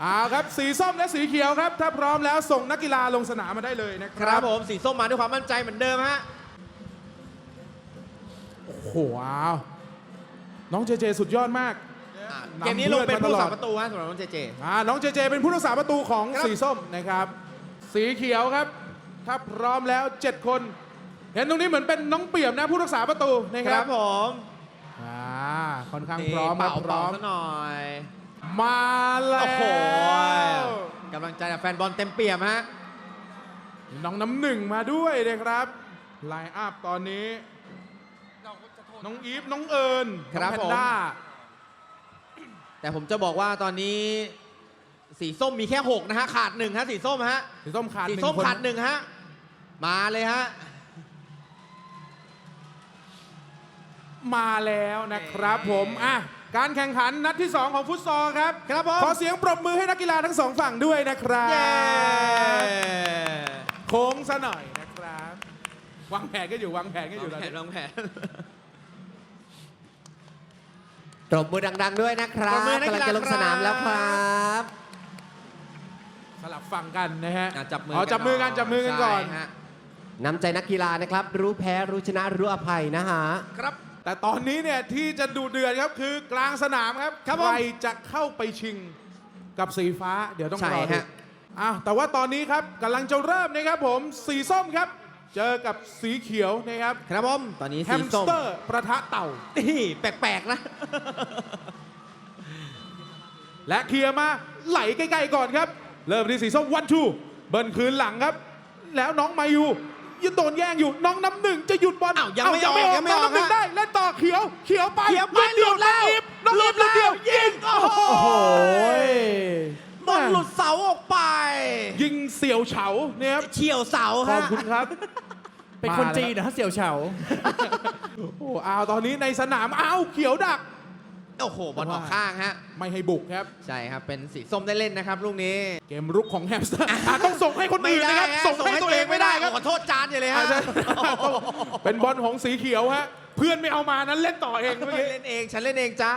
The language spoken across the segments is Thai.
เอาครับสีส้มและสีเขียวครับ ถ้าพร้อมแล้วส่งนักกีฬาลงสนามมาได้เลยนะคครัรับบผมสีส้มมาด้วยความมั่นใจเหมือนเดิมฮะ โอ้โหว้าวน้องเจเจสุดยอดมาก อะนำเกมนี้ลงเป็นเพื่ผู้อนมาตลอดสาประตูฮะสำหรับน้องเจเจ อ่าน้องเจเจเป็นผู้รักษาประตูของครับ สีส้มนะครับ สีเขียวครับ ถ้าพร้อมแล้ว 7 คนเห็นตรงนี้เหมือนเป็นน้องเปี่ยมนะผู้รักษาประตูนะคครัรับบผมอ่าค่อนข้างนี่พร้อมคเป่ารับพร้เป่าอมซะหน่อย มาแล้โอ้โหวกำลังใจจากแฟนบอลเต็มเปี่ยมฮะน้องน้ำหนึ่งมาด้วยนะครับไลน์อัพตอนนี้ น้องอีฟน้องเอิญครับน้องแพผนมด้า แต่ผมจะบอกว่าตอนนี้ สีส้มมีแค่ 6 นะฮะ ขาดหนึ่งฮะ สีส้มฮะ สีส้มขาดสีหนึ่ส้มงคนขาดหนึ่งฮะ มาเลยฮะ มาแล้วนะครับผม อะ การแข่งขันนัดที่ 2 ของฟุตซอลครับ ครับผม ขอเสียงปรบมือให้นักกีฬาทั้งสองฝั่งด้วยนะครับเย้โค้งซะหน่อยนะครับ วางแผนก็อยู่วางแผนก็อยู่วางตอนแผนนี้วางแผนปรบมือดัง ๆ ด้วยนะครัปรบบมือนักกำกีลังฬาจะลงสนามแล้วครับ สลับฝั่งกันนะฮะอะจับมือเอาจับมือกันจับมือกันก่อน ใช่ฮะน้ำใจนักกีฬานะครับ รู้แพ้รู้ชนะรู้อภัยนะฮะ ครับ แต่ตอนนี้เนี่ยที่จะดูเดือดครับคือกลางสนามครับครับผม ใครจะเข้าไปชิงกับสีฟ้า เดี๋ยวต้องใช่รอดูฮะอ้าวแต่ว่าตอนนี้ครับกำลังจะเริ่มนะครับผมสีส้มครับ เจอกับสีเขียวนะครับครับผมตอนนี้แฮสีมสส้มเตอร์ประทะเต่า นี่แปลกๆนะ และเคลียร์มาไหลใกล้ๆก่อนครับ เริ่มที่สีส้มวันทูเบิร์นคืนหลังครับ แล้วน้องมายู ยังโดนแย่งอยู่น้องน้ำหนึ่งจะหยุดบอลอ้าวยังไม่เาออกยังไม่น้องออกน้ำหนึ่งฮะได้เล่นต่อเขียวเขียวไปเขียวไปเดียวหลุดแล้วน้องอีฟน้องอีฟหลุดแล้วเดียวยิงโอ้โหโอ้โหบอลหลุดเสาออกไป ยิงเสี่ยวเฉาเนี่ยครับเฉียวเสาขอฮะบคุณครับ เป็นคนจีนนะฮะเสี่ยวเฉา โอ้อ้าวตอนนี้ในสนามอ้าวเขียวดัก โอ้โหบอลออกข้างฮะ ไม่ให้บุกครับ ใช่ครับ เป็นสีส้มได้เล่นนะครับ ลูกนี้ เกมรุกของแฮมสเตอร์อะต้องส่งให้คนอื่นนะครับฮส่งให้ตัวเองไม่ได้ครับ ขอโทษจานอย่าเลยอะฮะใช่เป็นบอลของสีเขียวฮะ เพื่อนไม่เอามานั้นเล่นต่อเองเมื่อกี้เล่นเอง ฉันเล่นเองจ้า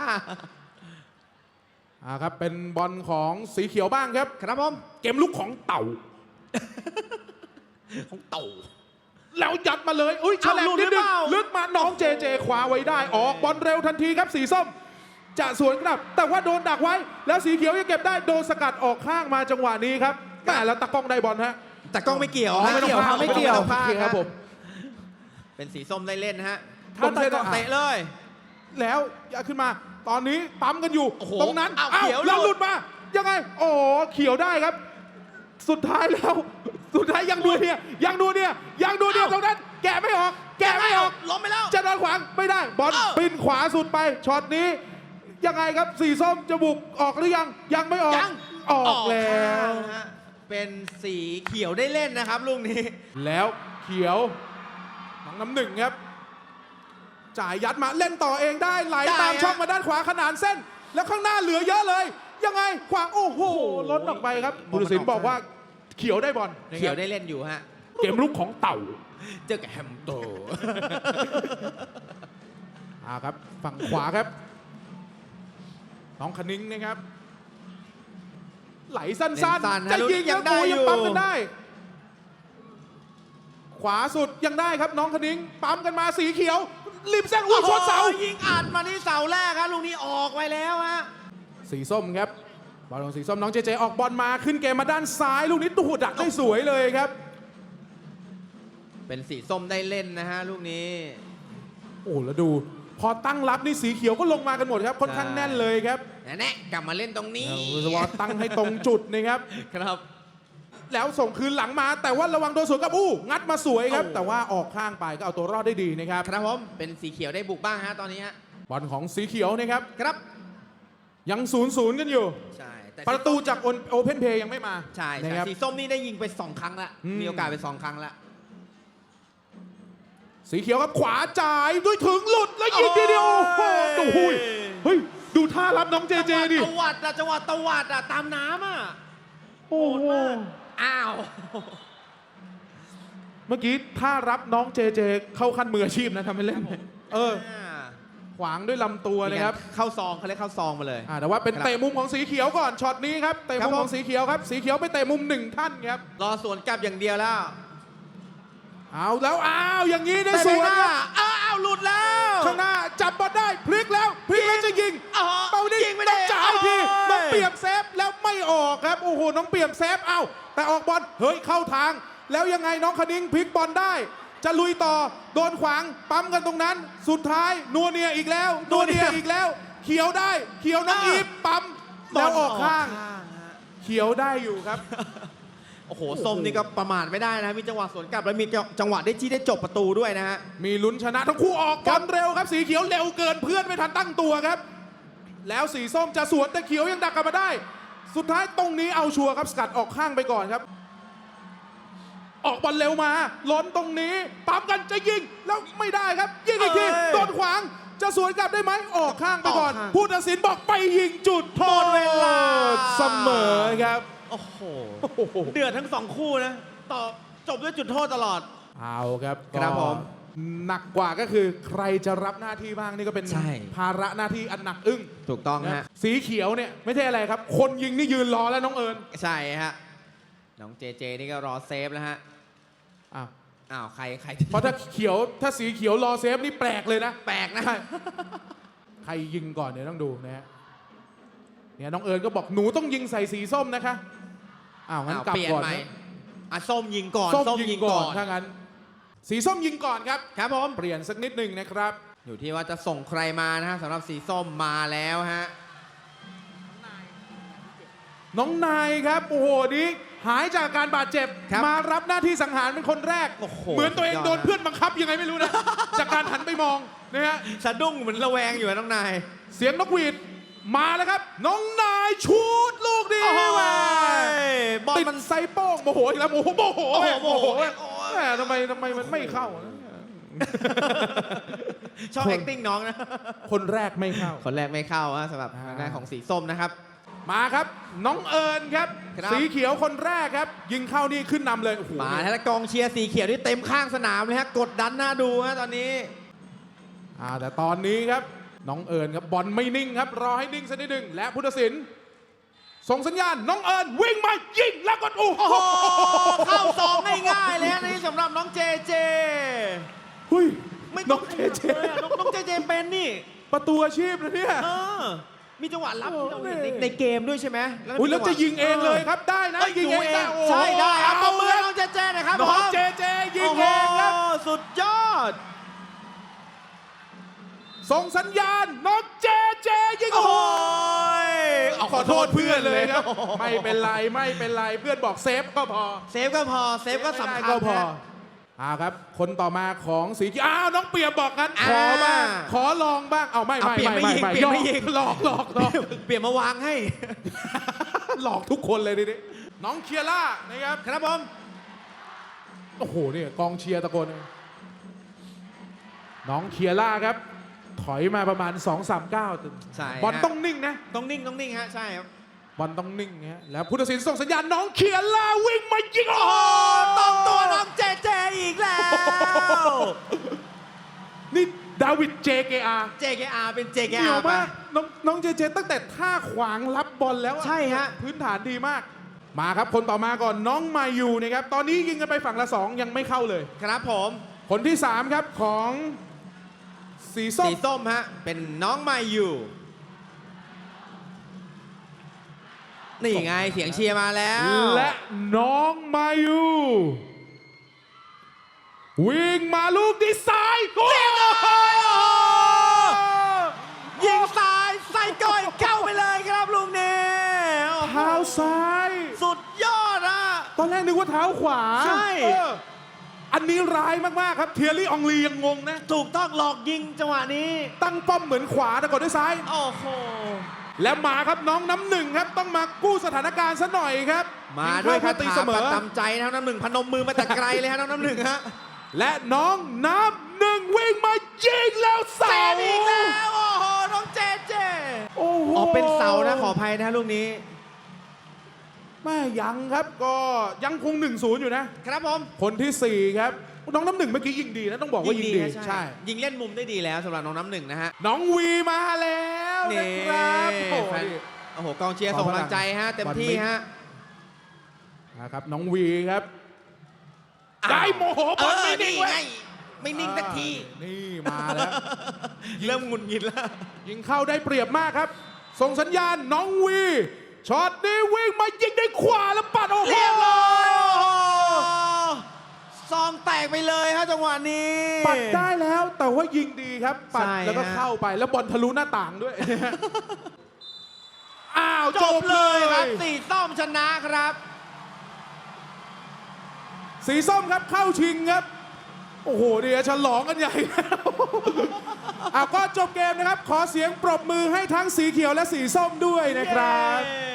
อ่าครับ เป็นบอลของสีเขียวบ้างครับ ครับผม เกมลุกของเต่า ของเต่าแล้วยัดมาเลย อุ้ยฉเอาลับหลุดนิดหรืนึองเปล่าลึกมาน้องเจเจคว้าไว้ได้ ออกบอลเร็วทันทีครับสีส้ม จะสวนกลับ แต่ว่าโดนดักไว้ แล้วสีเขียวยังเก็บได้โดนสกัดออกข้างมาจังหวะนี้ครับแม่แล้วตะกล้องได้บอลฮะ แต่กล้องไม่เกี่ยวอ๋อฮะไม่ต้องพาไม่เกี่ยวโอเคครับผมเป็นสีส้มได้เล่นฮะถ้าตรงเส้นตะเตะเลย แล้วอย่าขึ้นมาตอนนี้ปั๊มกันอยู่โอ้โหตรงนั้นอ้าวอ้าวเขียวแล้วหหลุลุดดมา ยังไงโอ้โหเขียวได้ครับ สุดท้ายแล้ว สุดท้ายยังดูเนี่ยยังดูเนี่ยยังดูเนี่ยตรงนั้น แกะไม่ออก แกะไม่ออกล้มไปแล้วจะโดนขวางไม่ได้บอลเอ้าปินขวาสุดไปช็อตนี้ ยังไงครับสีส้มจะบุกออกหรือยังยังไม่ออกยังออกแล้ว ข้างฮะเป็นสีเขียวได้เล่นนะครับลูกนี้ แล้วเขียวน้องน้ำหนึ่งครับ จ่ายยัดมาเล่นต่อเองได้ไหลได้ตามฮะช่องมาด้านขวาขนานเส้น แล้วข้างหน้าเหลือเยอะเลย ยังไงขวางโอ้โหล้นออกไปครับบุรศิลป์บอกว่าเขียวได้บอลนะครับเขียวได้เล่นอยู่ฮะ เกมลุกของเต่าเจอกับแฮมโต อ่าครับฝั่งขวาครับ น้องคณิ้งนะครับ ไหลสั้นเล่นสั้นๆฮะจะลูกยิงนี้ยังแล้วโอ้ได้อยู่ยังปั๊มกันได้ ขวาสุดยังได้ครับน้องคณิ้งปั๊มกันมาสีเขียว ริมเส้นอุ้ยชนเสา โอ้โหยิงอัดมาที่เสาแรกครับลูกนี้ออกไปแล้วฮะ สีส้มครับบอลของสีส้มน้องเจเจออกบอลมาขึ้นเกมมาด้านซ้าย ลูกนี้ตูดดักได้สวยเลยครับ เป็นสีส้มได้เล่นนะฮะลูกนี้ โอ้แล้วดู พอตั้งรับนี่สีเขียวก็ลงมากันหมดครับค่อนข้างใช่แน่นเลยครับแน่ๆกลับมาเล่นตรงนี้เอาสวอตตั้งให้ตรงจุดนะครับ ครับ แล้วส่งคืนหลังมา แต่ว่าระวังโดนสวนกับอู้งัดมาสวยครับ โอ้ แต่ว่าออกข้างไปก็เอาตัวรอดได้ดีนะครับครับผมเป็นสีเขียวได้บุกบ้างฮะตอนนี้ฮะบอลของสีเขียวนะครับ ครับยังศูนย์ศูนย์กันอยู่ ใช่แต่ประตูจากโอเพนเพย์ยังไม่มาใช่นะใช่ครับ สีส้มนี่ได้ยิงไปสองครั้งละอืม มีโอกาสไปสองครั้งละ สีเขียวครับขวาจ่ายด้วยถึงหลุดแล้วยิงทีเดียวโอ้โหดูหุยเฮ้ยดูท่ารับน้องเจเจดิตวัดอะจังหวัดตวัดอะตามน้ำอะโอ้โหอ้าว เมื่อกี้ถ้ารับน้องเจเจ เข้าขั้นมืออาชีพนะทำให้เล่นเออาขวางด้วยลำตัวเลยครับมีการเข้าซองเขาเรียกเข้าซองมาเลยอ่าแต่ว่าเป็นครับเตะมุมของสีเขียวก่อนช็อตนี้ครับเตะครัมุบมผมของสีเขียวครับ สีเขียวไปเตะมุมหนึ่งท่านครับรอสวนกลับอย่างเดียวแล้ว เอาแล้วอ้าวอย่างนี้ได้แต่สไปวนหน้าครับอ้าวหลุดแล้วข้างหน้าจับบอลได้พลิกแล้วพลิกแล้วจะยิงอ๋อเป่าดิยิงไม่ได้ต้องจ่ายทีโอ้ยน้องเปี่ยมเซฟแล้วไม่ออกครับโอ้โหน้องเปี่ยมเซฟเอ้าแต่ออกบอลเฮ้ยเข้าทาง แล้วยังไงน้องคณิงพลิกบอลได้ จะลุยต่อโดนขวางปั๊มกันตรงนั้น สุดท้ายนัวเนียอีกแล้วนัวเนียอีกแล้ว เขียวได้ เขียวน้องอีฟปั๊มแล้วออกข้างฮะเขียวได้อยู่ครับโอ้โหส้มนี่ก็ประมาทไม่ได้นะมีจังหวะสวนกลับแล้วมีจังหวะได้ที่ได้จบประตูด้วยนะฮะมีลุ้นชนะทั้งคู่ออกบอลเร็วครับ สีเขียวเร็วเกินเพื่อนไม่ทันตั้งตัวครับ แล้วสีส้มจะสวนแต่เขียวยังดักกลับมาได้ สุดท้ายตรงนี้เอาชัวร์ครับสกัดออกข้างไปก่อนครับ ออกบอลเร็วมาล้นตรงนี้ปั๊มกันจะยิงแล้วไม่ได้ครับ ยิงอีกทีเอ้ยโดนขวางจะสวนกลับได้ไหมออกข้างไปก่อนออกข้างผู้ตัดสินบอกไปยิงจุดโทหมษดเวลาเสมอครับ โอ้โหโอ้โห เดือดทั้งสองคู่นะ ต่อจบด้วยจุดโทษตลอด เอาครับครับก็ผม หนักกว่าก็คือใครจะรับหน้าที่บ้างนี่ก็เป็นใช่ ภาระหน้าที่อันหนักอึ้งถูกต้องนะฮะ สีเขียวเนี่ยไม่ใช่อะไรครับ คนยิงนี่ยืนรอแล้วน้องเอิญใช่ฮะ น้องเจเจนี่ก็รอเซฟแล้วฮะ อ้าวอ้าว ใคร ใครเพราะถ้าเขียวถ้าสีเขียวรอเซฟนี่แปลกเลยนะ แปลกนะใช่ใครยิงก่อนเดี๋ยวต้องดูนะฮะเนี่ยน้องเอิญก็บอกหนูต้องยิงใส่สีส้มนะคะ อ้าวงั้นอ้าวกลับเปลี่ยนก่อนใหม่นะอะส้มยิงก่อนส้มยิงก่อนถ้างั้น สีส้มยิงก่อนครับ ครับผม เปลี่ยนสักนิดหนึ่งนะครับ อยู่ที่ว่าจะส่งใครมานะฮะสำหรับสีส้มมาแล้วฮะ น้องนายครับ โอ้โหนี้หายจากการบาดเจ็บ ครับมารับหน้าที่สังหารเป็นคนแรก โอ้โหเหมือนตัวเองสุดยอดโดนเพื่อนบังคับยังไงไม่รู้นะ จากการหันไปมองนะฮะ สะดุ้งเหมือนระแวงอยู่อะน้องนาย เสียงนกหวีดมาแล้วครับ น้องนายชูดลู กนี้โอ้โหแหม่บอลติดมันไซโป้งโมโหอีกแล้วโมโหโมโหโอ้โหโมโหแม่แหม่ทำไมทำไมมันไม่เข้า ชอบคน acting น้องนะ คนแรกไม่เข้า คนแรกไม่เข้าฮะสำหรับอ่าทางด้านของสีส้มนะครับ มาครับ น้องเอิญครับ ครับ สีเขียวคนแรกครับ ยิงเข้านี่ขึ้นนำเลยโอ้โหมาแล้วกองเชียร์สีเขียวที่เต็มข้างสนามเลยฮะกดดันหน้าดูฮะตอนนี้ อ่าแต่ตอนนี้ครับ น้องเอิญครับบอลไม่นิ่งครับ รอให้นิ่งสักนิดหนึ่งและพุทธศิลป์ ส่งสัญญาณน้องเอิญวิ่งมายิงแล้วก็โอ้โหโอ้โหเข้าสองง่ายๆเลยฮะนี่สำหรับน้องเจเจ เฮ้ยไม่น้ต้อองงเจเจเลยอะน้องน้องเจเจเป็นนี่ ประตูอาชีพนะเนี่ยเออ มีจังหวะรับที่เราเห็นในโอ้โหในเกมด้วยใช่ไหมก็อุ้ยแล้วมีจะงหยิงเองเลยครับได้นะเอ้ยยิงดูเองเอได้งโอ้โหใช่ได้ครับปรเอาบมือเลให้ยน้องเจเจหนะครับน้องผมเจเจยิงเองครับ โโหสุดยอด ส่งสัญญาณน้องเจเจยิงโอ้โอ้โหโหขอโทษเพื่อนเลยครับโอ้โหไม่เป็นไรไม่เป็นไรเพื่อนบอกเซฟก็พอเซฟก็พอเซฟก็สำคัญก็พอนะ อ่าครับ คนต่อมาของสีเขียวอ้าวน้องเปียบบอกงั้นขอ่าอบ้างขอลองบ้างเอาไม่เอาไม่เปลี่ยนไม่ไม่ไม่ยิงไม่เปลี่ยนไม่ยิงหลอกหลอกหลอกเปลี่ยนมาวางให้ หลอกทุกคนเลยทีนี้น้องเคียร่านะครับครับผมโอ้โหเนี่ยกองเชียร์ตะโกนน้องเคียร่าครับ ถอยมาประมาณ 2 3 9ใช่บอลฮะต้องนิ่งนะ ต้องนิ่งต้องนิ่งฮะใช่ครับ บอลต้องนิ่งนะฮะแล้วพุทธศิลป์ส่งสัญญาณน้องเคียร่าวิ่งมายิงโอ้โอ้โหต้องตัวน้องเจเจอีกแล้ว นี่ดาวิด JKR JKR เป็นเกี่ยว JKR ไปมากน้องน้องเจเจตั้งแต่ท่าขวางรับบอลแล้วอใช่ฮะ พื้นฐานดีมาก มาครับคนต่อมาก่อนน้องมายูนะครับตอนนี้ยิงกันไปฝั่งละสองยังไม่เข้าเลย ครับผม คนที่ 3 ครับของ สีส้สีมส้มฮะ เป็นน้องมายูนี่ไงเสียงเชียร์มาแล้ว และน้องมายูวิ่งมาลูกที่ซ้ายโอ้โหยิงซ้ายใส่ก้อยเข้าไปเลยครับลูกนี้โอ้โหเท้าซ้าย สุดยอดอะ ตอนแรกนึกว่าเท้าขวาใช่ เออ อันนี้ร้ายมากๆครับเทียรี่อองลียังงงนะ ถูกต้องหลอกยิงจังหวะนี้ ตั้งป้อมเหมือนขวาแต่กดด้วยซ้าย โอ้โห และมาครับน้องน้ำหนึ่งครับ ต้องมากู้สถานการณ์ซะหน่อยครับมาด้วยงคาเข้ตีถาเสมประอจำใจนะครับน้ำหนึ่งพนมมือมาแต่ไกลเลยฮะน้องน้ำหนึ่งฮะและน้องน้ำหนึ่งวิ่งมายิงแล้วเสาเซฟอีกแล้วโอ้โหน้องเจเจโอ้โหอ๋อเป็นเสานะขออภัยนะลูกนี้ แม่ยังครับก็ยังคง1นศูนย์อยู่นะ ครับผม คนที่4 ครับ น้องน้ำหนึ่งเมื่อกี้ยิงดีนะ ต้องบอกว่ายิงดีฮะใช่ ยิงเล่นมุมได้ดีแล้วสำหรับน้องน้ำหนึ่งนะฮะน้องวีมาแล้วนะครับโอ้โห แฟนนี่โอ้โหกองเชียร์ขอส่งพลังกำลังใจฮะเต็มที่ฮะนะครับน้องวีครับอ้าวได้โมโหบอลไม่นิ่งเออเว้ยไงไม่นิ่งสักทีนี่มาแล้ว เริ่มหงุดหงิดแล้ว ยิงเข้าได้เปรียบมากครับ ส่งสัญญาณน้องวี ช็อตนี้วิ่งมายิงด้วยขวาแล้วปัดโอ้โหเรียบร้อยโอ้โหซองแตกไปเลยฮะจังหวะนี้ ปัดได้แล้วแต่ว่ายิงดีครับปัดใช่แล้วก็ฮะ เข้าไปแล้วบอลทะลุหน้าต่างด้วย อ้าวจบเลยครับสีส้มชนะครับ สีส้มครับเข้าชิงครับ โอ้โหเดี๋ยวฉลองกันใหญ่แล้วอะก็จบเกมนะครับ ขอเสียงปรบมือให้ทั้งสีเขียวและสีส้มด้วยนะครับ เย้